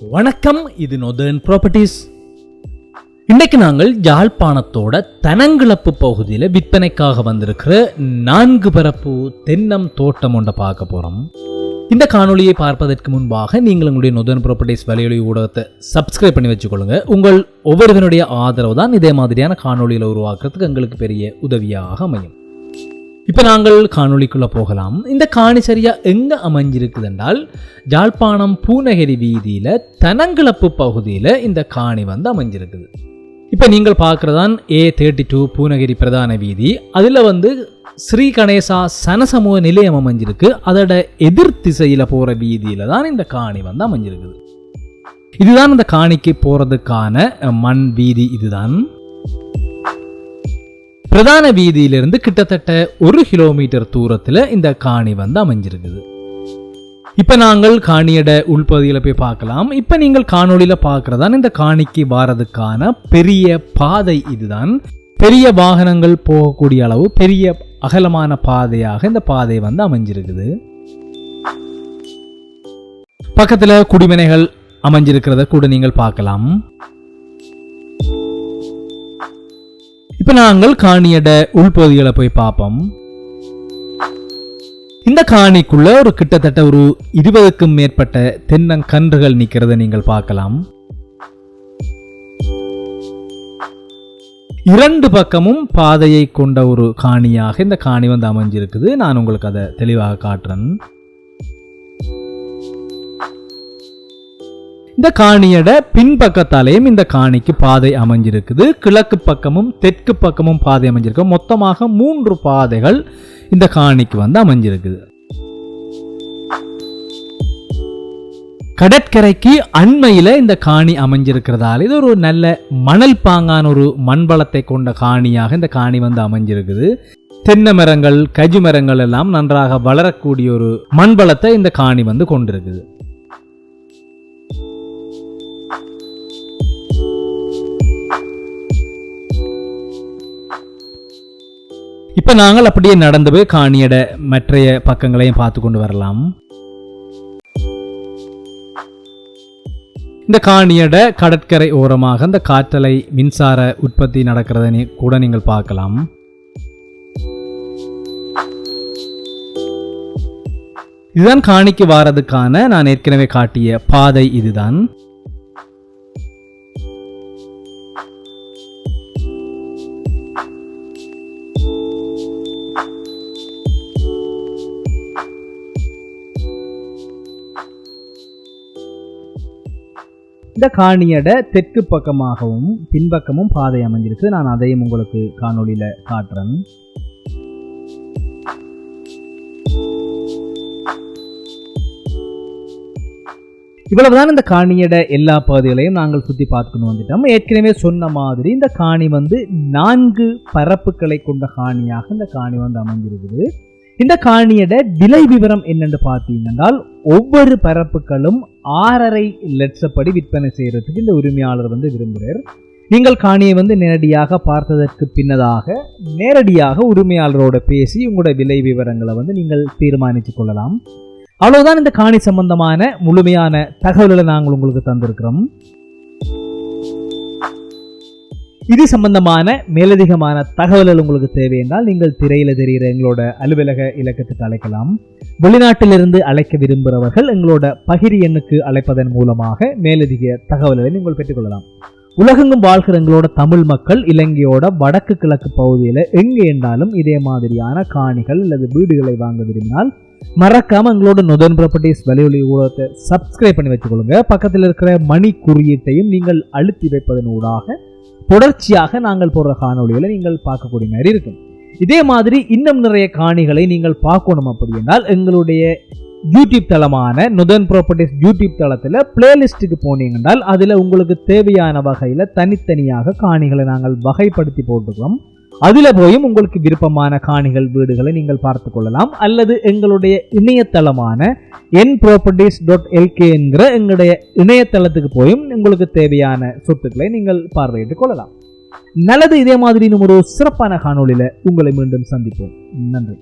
வணக்கம் இது northern properties இன்னைக்கு நாங்கள் யாழ்ப்பாணத்தோட தனங்கிழப்பு பகுதியில் விற்பனைக்காக வந்திருக்கிற நான்கு பரப்பு தென்னம் தோட்டம் ஒன்றை பார்க்க போகிறோம் இந்த காணொலியை பார்ப்பதற்கு முன்பாக நீங்கள் உங்களுடைய நொதன் ப்ராப்பர்ட்டிஸ் வலையொலி ஊடகத்தை சப்ஸ்கிரைப் பண்ணி வச்சுக்கொள்ளுங்க. உங்கள் ஒவ்வொருவருடைய ஆதரவு தான் இதே மாதிரியான காணொளியில் உருவாக்குறதுக்கு எங்களுக்கு பெரிய உதவியாக அமையும். இப்போ நாங்கள் காணொளிக்குள்ளே போகலாம். இந்த காணி சரியாக எங்கே அமைஞ்சிருக்குது என்றால் ஜாழ்ப்பாணம் பூநகரி வீதியில் தனங்கிழப்பு பகுதியில் இந்த காணி வந்து அமைஞ்சிருக்குது. இப்போ நீங்கள் பார்க்குறதான் ஏ தேர்ட்டி டூ பூநகரி பிரதான வீதி. அதில் வந்து ஸ்ரீ கணேசா சனசமூக நிலையம் அமைஞ்சிருக்கு. அதோட எதிர் திசையில் போகிற வீதியில் தான் இந்த காணி வந்து அமைஞ்சிருக்குது. இதுதான் இந்த காணிக்கு போகிறதுக்கான மண் வீதி இதுதான். பிரதான வீதியிலிருந்து கிட்டத்தட்ட ஒரு கிலோமீட்டர் தூரத்தில் இந்த காணி வந்து அமைஞ்சிருக்குது இப்போ நாங்கள் காணியோட உள்பகுதியில் போய் பார்க்கலாம். இப்போ நீங்கள் காணொலியில் பார்க்குறதான் இந்த காணிக்கு வாரதுக்கான பெரிய பாதை இதுதான். பெரிய வாகனங்கள் போகக்கூடிய அளவு பெரிய அகலமான பாதையாக இந்த பாதை வந்து அமைஞ்சிருக்குது. பக்கத்தில் குடிமனைகள் அமைஞ்சிருக்கிறத கூட நீங்கள் பார்க்கலாம். இப்போ நாங்கள் காணியட உள்பகுதிகளை போய் பார்ப்போம். இந்த காணிக்குள்ள ஒரு கிட்டத்தட்ட ஒரு இருபதுக்கும் மேற்பட்ட தென்னங்கன்றுகள் நிற்கிறத நீங்கள் பார்க்கலாம். இரண்டு பக்கமும் பாதையை கொண்ட ஒரு காணியாக இந்த காணி வந்து அமைஞ்சிருக்குது. நான் உங்களுக்கு அதை தெளிவாக காட்டுறேன். இந்த காணியோட பின்பக்கத்தாலேயும் இந்த காணிக்கு பாதை அமைஞ்சிருக்குது. கிழக்கு பக்கமும் தெற்கு பக்கமும் பாதை அமைஞ்சிருக்கு மொத்தமாக மூன்று பாதைகள் இந்த காணிக்கு வந்து அமைஞ்சிருக்குது. கடற்கரைக்கு அண்மையில் இந்த காணி அமைஞ்சிருக்கிறதால இது ஒரு நல்ல மணல் பாங்கான ஒரு மண்பலத்தை கொண்ட காணியாக இந்த காணி வந்து அமைஞ்சிருக்குது. தென்னை மரங்கள் கஜு மரங்கள் எல்லாம் நன்றாக வளரக்கூடிய ஒரு மண்பலத்தை இந்த காணி வந்து கொண்டிருக்குது. இப்போ நாங்கள் அப்படியே நடந்து போய் காணியட மற்றைய பக்கங்களையும் பார்த்து கொண்டு வரலாம். இந்த காணியட கடற்கரை ஓரமாக இந்த காற்றலை மின்சார உற்பத்தி நடக்கிறத கூட நீங்கள் பார்க்கலாம். இதுதான் காணிக்கு வாரதுக்கான நான் ஏற்கனவே காட்டிய பாதை இதுதான். இந்த காணியட தெற்கு பக்கமாகவும் பின்பக்கமும் பாதை அமைஞ்சிருக்கு. நான் அதையும் உங்களுக்கு காணொளியில காட்டுறேன். இவ்வளவுதான் இந்த காணியட எல்லா பகுதிகளையும் நாங்கள் சுத்தி பார்த்துக்கணும் வந்துட்டோம். ஏற்கனவே சொன்ன மாதிரி இந்த காணி வந்து நான்கு பரப்புகளை கொண்ட காணியாக இந்த காணி வந்து அமைஞ்சிருக்குது. இந்த காணியோட விலை விவரம் என்னன்னு பார்த்தீங்கன்னா ஒவ்வொரு பரப்புகளும் ஆறரை லட்சப்படி விற்பனை செய்யறதுக்கு இந்த உரிமையாளர் வந்து விரும்புகிறார் நீங்கள் காணியை வந்து நேரடியாக பார்த்ததற்கு பின்னதாக நேரடியாக உரிமையாளரோட பேசி உங்களோட விலை விவரங்களை வந்து நீங்கள் தீர்மானித்து கொள்ளலாம். அவ்வளவுதான் இந்த காணி சம்பந்தமான முழுமையான தகவல்களை நாங்கள் உங்களுக்கு தந்திருக்கிறோம். இது சம்பந்தமான மேலதிகமான தகவல்கள் உங்களுக்கு தேவை என்றால் நீங்கள் திரையில தெரிகிற எங்களோட அலுவலக இலக்கத்துக்கு அழைக்கலாம். வெளிநாட்டிலிருந்து அழைக்க விரும்புகிறவர்கள் எங்களோட பகிரி எண்ணுக்கு அழைப்பதன் மூலமாக மேலதிக தகவல்களை நீங்கள் பெற்றுக்கொள்ளலாம் உலகெங்கும் வாழ்கிற எங்களோட தமிழ் மக்கள் இலங்கையோட வடக்கு கிழக்கு பகுதியில் எங்கே என்றாலும் இதே மாதிரியான காணிகள் அல்லது வீடுகளை வாங்க விரும்பினால் மறக்காம எங்களோட நொதன் ப்ராப்பர்ட்டிஸ் வலையொலி ஊடகத்தை சப்ஸ்கிரைப் பண்ணி வச்சுக்கொள்ளுங்க. பக்கத்தில் இருக்கிற மணி குறியீட்டையும் நீங்கள் அழுத்தி வைப்பதன் ஊடாக தொடர்ச்சியாக நாங்கள் போடுற காணொளிகளை நீங்கள் பார்க்கக்கூடிய மாதிரி இருக்கும். இதே மாதிரி இன்னும் நிறைய காணிகளை நீங்கள் பார்க்கணும் அப்படி என்றால் எங்களுடைய யூடியூப் தளமான நுதன் ப்ராப்பர்ட்டிஸ் யூடியூப் தளத்தில் பிளேலிஸ்ட்டுக்கு போனீங்கன்றால் அதில் உங்களுக்கு தேவையான வகையில் தனித்தனியாக காணிகளை நாங்கள் வகைப்படுத்தி போட்டுக்கிறோம் அதில் போயும் உங்களுக்கு விருப்பமான காணிகள் வீடுகளை நீங்கள் பார்த்து கொள்ளலாம். அல்லது எங்களுடைய இணையதளமான என் ப்ராப்பர்ட்டிஸ் டாட் எல்கே என்கிற எங்களுடைய இணையதளத்துக்கு போயும் உங்களுக்கு தேவையான சொத்துக்களை நீங்கள் பார்வையிட்டுக் கொள்ளலாம். நல்லது இதே மாதிரி ஒரு சிறப்பான காணொளியில உங்களை மீண்டும் சந்திப்போம். நன்றி.